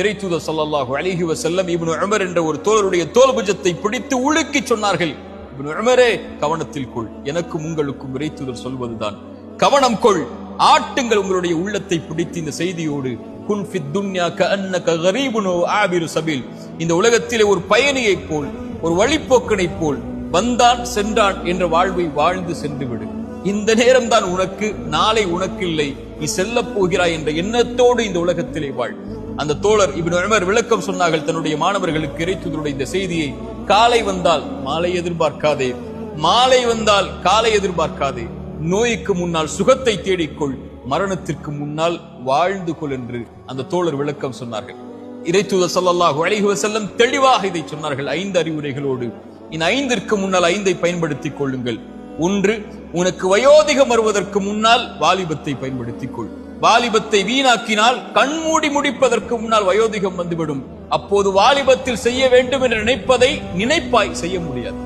இறைத்தூத சல்லாஹு அலிஹி வசல்லம் இப்னு உமர் என்ற ஒரு தோழருடைய தோல்புஜத்தை பிடித்து உழுக்கி சொன்னார்கள். இப்னு உமரே கவனத்தில் கொள். எனக்கும் உங்களுக்கும் இறைத்தூதர் சொல்வதுதான். கவனம் கொள். ஆட்டுங்கள் உங்களுடைய உள்ளத்தை பிடித்து இந்த செய்தியோடு குன் ஃபித் துன்யா கஅன்னக கரீபுன் கரீபுனோ ஆபிரு சபீல். இந்த உலகத்திலே ஒரு பயணியைப் போல் ஒரு வழிப்போக்கனைப் போல் வந்தான் சென்றான் என்ற வாழ்வை வாழ்ந்து சென்று விடு. இந்த நேரம்தான் உனக்கு நாளை உனக்கு இல்லை. நீ செல்லப் போகிறாய் என்ற எண்ணத்தோடு இந்த உலகத்திலே வாழ். அந்த தோழர் இப்னு உமர் விளக்கம் சொன்னார்கள் தன்னுடைய மாணவர்களுக்கு இறைத்துதருடைய இந்த செய்தியை காலை வந்தால் மாலை எதிர்பார்க்காதே மாலை வந்தால் காலை எதிர்பார்க்காதே நோய்க்கு முன்னால் சுகத்தை தேடிக்கொள் மரணத்திற்கு முன்னால் வாழ்ந்து கொள் என்று அந்த தோழர் விளக்கம் சொன்னார்கள். இறைத்துத ஸல்லல்லாஹு அலைஹி செல்லம் தெளிவாக இதை சொன்னார்கள் ஐந்து அறிவுரைகளோடு. இந்த ஐந்திற்கு முன்னால் ஐந்தை பயன்படுத்திக் கொள்ளுங்கள் ஒன்று உனக்கு வயோதிகம் வருவதற்கு முன்னால் வாலிபத்தை பயன்படுத்திக் கொள் வாலிபத்தை வீணாக்கினால் கண்மூடி முடிப்பதற்கு முன்னால் வயோதிகம் வந்துவிடும். அப்போது வாலிபத்தில் செய்ய வேண்டும் என்று நினைப்பதை நினைப்பாய் செய்ய முடியாது.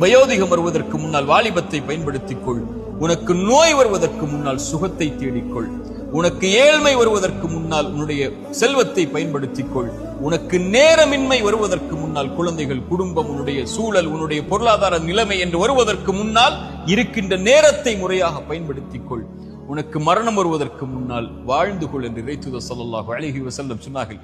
வயோதிகம் வருவதற்கு முன்னால் வாலிபத்தை பயன்படுத்திக் கொள் உனக்கு நோய் வருவதற்கு முன்னால் சுகத்தை தேடிக்கொள். உனக்கு ஏழ்மை வருவதற்கு முன்னால் உன்னுடைய செல்வத்தை பயன்படுத்திக் கொள் உனக்கு நேரமின்மை வருவதற்கு முன்னால் குழந்தைகள் குடும்பம் உன்னுடைய சூழல் உன்னுடைய பொருளாதார நிலைமை என்று வருவதற்கு முன்னால் இருக்கின்ற நேரத்தை முறையாக பயன்படுத்திக் கொள் உனக்கு மரணம் வருவதற்கு முன்னால் வாழ்ந்து கொள் என்று இறைத்துதர் ஸல்லல்லாஹு அழகி வசல்லம் சொன்னார்கள்.